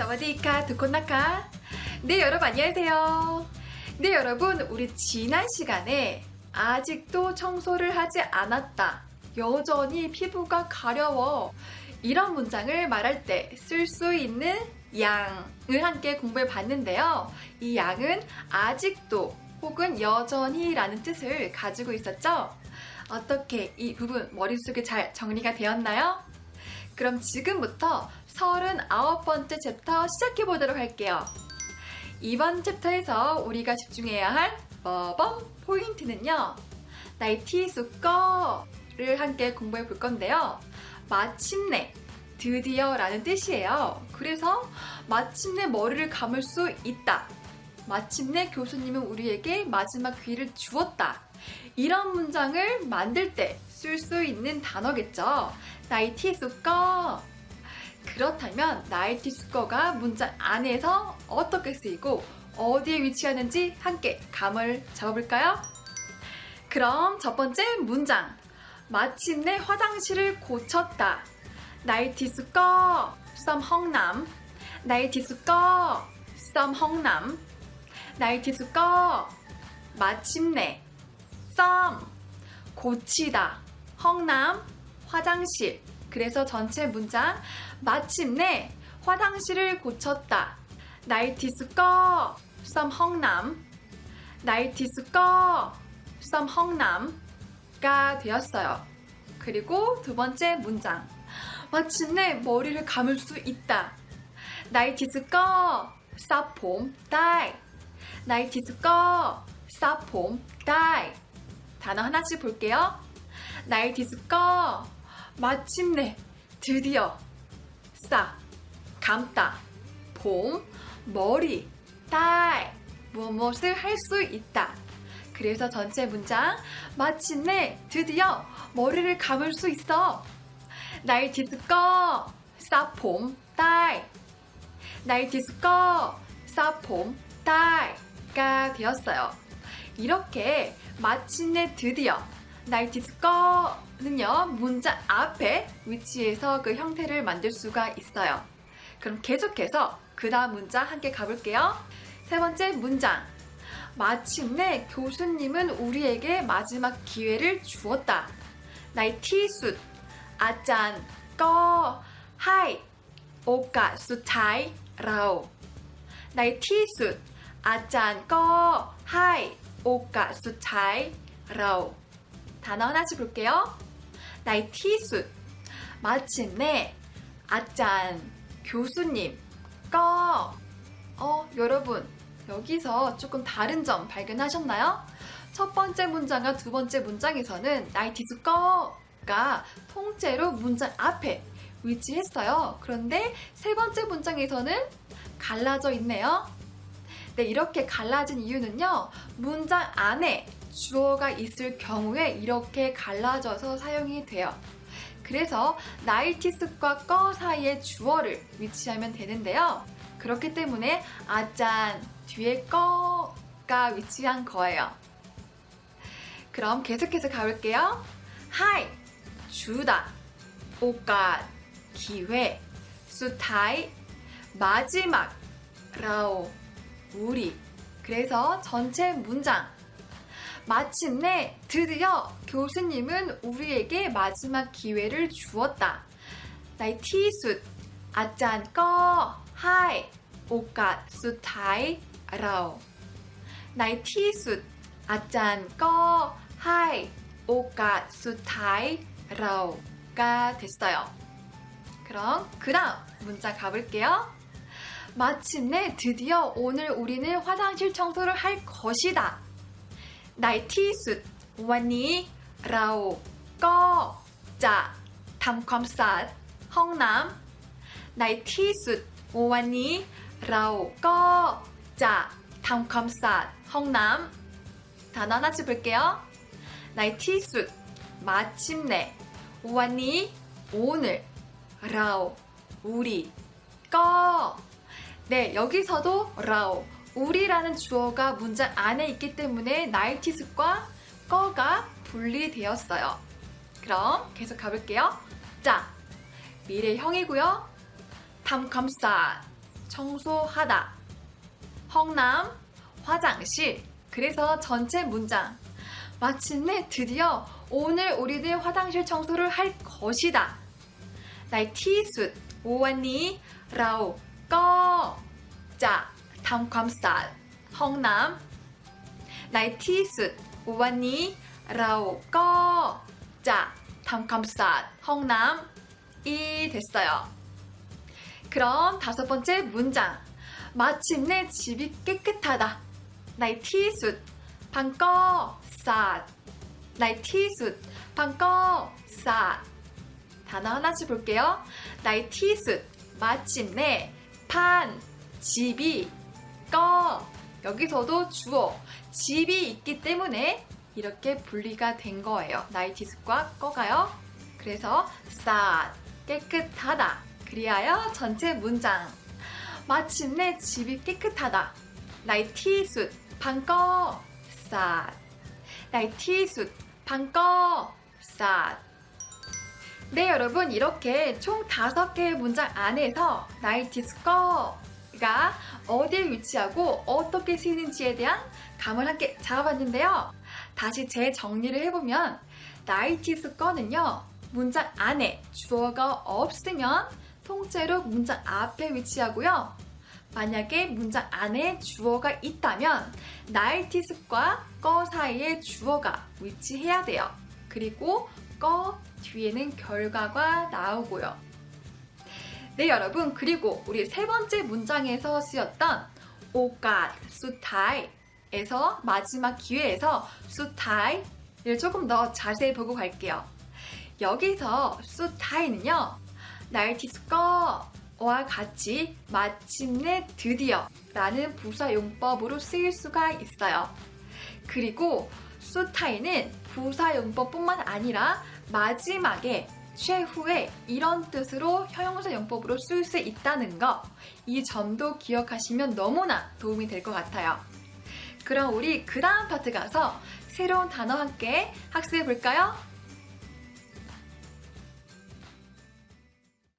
사와디카 두콘나카? 네 여러분 안녕하세요. 네 여러분 우리 지난 시간에 아직도 청소를 하지 않았다. 여전히 피부가 가려워. 이런 문장을 말할 때 쓸 수 있는 양을 함께 공부해 봤는데요. 이 양은 아직도 혹은 여전히 라는 뜻을 가지고 있었죠? 어떻게 이 부분 머릿속에 잘 정리가 되었나요? 그럼 지금부터 39번째 챕터 시작해 보도록 할게요. 이번 챕터에서 우리가 집중해야 할 버번 포인트는요. 나의 티수꺼를 함께 공부해 볼 건데요. 마침내, 드디어 라는 뜻이에요. 그래서 마침내 머리를 감을 수 있다. 마침내 교수님은 우리에게 마지막 기회를 주었다. 이런 문장을 만들 때 쓸 수 있는 단어겠죠. 나의 티수꺼. 그렇다면 나이티 수거가 문장 안에서 어떻게 쓰이고 어디에 위치하는지 함께 감을 잡아볼까요? 그럼 첫 번째 문장. 마침내 화장실을 고쳤다. 나이티 수거 썸 헝남. 나이티 수거 썸 헝남. 나이티 수거 마침내 썸 고치다. 헝남 화장실. 그래서 전체 문장 마침내 화장실을 고쳤다. 나이티스 꺼, 썸 헝남. 나이티스 꺼, 썸 헝남가 되었어요. 그리고 두 번째 문장. 마침내 머리를 감을 수 있다. 나이티스 꺼, 사폼 다이. 나이티스 꺼, 사폼 다이. 단어 하나씩 볼게요. 나이티스 꺼, 마침내 드디어 싸 감다 봄 머리 딸 무엇을 할 수 있다. 그래서 전체 문장 마침내 드디어 머리를 감을 수 있어. 날 디스꺼 싸봄 딸. 날 디스꺼 싸봄 딸가 되었어요. 이렇게 마침내 드디어 나이티스꺼는요 문장 앞에 위치해서 그 형태를 만들 수가 있어요. 그럼 계속해서 그 다음 문장 함께 가볼게요. 세 번째 문장. 마침내 교수님은 우리에게 마지막 기회를 주었다. 나의 티숫 아짠 꺼 하이 오까 수타이 라오 나의 티숫 아짠 꺼 하이 오까 수타이 라오 단어 하나씩 볼게요. 나의 티숫. 마침내 아짠 교수님 꺼. 어 여러분 여기서 조금 다른 점 발견하셨나요? 첫 번째 문장과 두 번째 문장에서는 나의 티숫 꺼가 통째로 문장 앞에 위치했어요. 그런데 세 번째 문장에서는 갈라져 있네요. 네, 이렇게 갈라진 이유는요. 문장 안에 주어가 있을 경우에 이렇게 갈라져서 사용이 돼요. 그래서 나이티스과 꺼 사이에 주어를 위치하면 되는데요. 그렇기 때문에 아짠 뒤에 꺼가 위치한 거예요. 그럼 계속해서 가볼게요. 하이 주다 오까 기회 수타이 마지막 라오 우리 그래서 전체 문장 마침내 드디어 교수님은 우리에게 마지막 기회를 주었다. 나의 티숫 아짠 꺼 하이 오까 수타이 라오 나의 티숫 아짠 꺼 하이 오까 수타이 라오가 됐어요. 그럼 그 다음 문자 가볼게요. 마침내 드디어 오늘 우리는 화장실 청소를 할 것이다. ในที่สุดวันนี้เราก็จะทำความสะอาดห้องน้ำในที่สุดวันนี้เราก็จะทำความสะอาดห้องน้ำ단어하나씩볼게요ในที่สุด 마침내วันนี้ 오늘 เรา 우리 ก็ 네, 여기서도 เรา 우리라는 주어가 문장 안에 있기 때문에 나이티즈과 꺼가 분리되었어요. 그럼 계속 가볼게요. 자, 미래형이고요. 담감사, 청소하다. 헝남, 화장실. 그래서 전체 문장. 마침내 드디어 오늘 우리들 화장실 청소를 할 것이다. 나의 티숫, 오완니, 라오, 꺼, 자. ทำความสะอาดห้องน้ำในที่สุดวันนี้เราก็จะทำความสะอาดห้องน้ำ이 됐어요. 그럼 다섯 번째 문장. 마침내 집이 깨끗하다. ในที่สุดพังก็สะอาดในที่สุดพังก็สะอาด 단어 하나씩 볼게요. 나의 티숫, 마침내, 판, 집이, 꺼. 여기서도 주어, 집이 있기 때문에 이렇게 분리가 된 거예요. 나의 티숫과 꺼가요. 그래서 싸, 깨끗하다. 그리하여 전체 문장. 마침내 집이 깨끗하다. 나의 티숫, 방꺼, 싸. 나의 티숫, 방꺼, 싸. 네, 여러분. 이렇게 총 다섯 개의 문장 안에서 나이티스 커가 어디에 위치하고 어떻게 쓰이는지에 대한 감을 함께 잡아봤는데요. 다시 재정리를 해보면 나이티스커는요. 문장 안에 주어가 없으면 통째로 문장 앞에 위치하고요. 만약에 문장 안에 주어가 있다면 나이티스과 꺼 사이에 주어가 위치해야 돼요. 그리고 꺼 뒤에는 결과가 나오고요. 네, 여러분. 그리고 우리 세 번째 문장에서 쓰였던 오갓 수타이에서 마지막 기회에서 수타이를 조금 더 자세히 보고 갈게요. 여기서 수타이는요. 날티스꺼와 같이 마침내 드디어 라는 부사 용법으로 쓰일 수가 있어요. 그리고 수타이는 부사 용법뿐만 아니라 마지막에 최후에 이런 뜻으로 형용사 용법으로 쓸 수 있다는 거, 이 점도 기억하시면 너무나 도움이 될 것 같아요. 그럼 우리 그 다음 파트 가서 새로운 단어 함께 학습해 볼까요?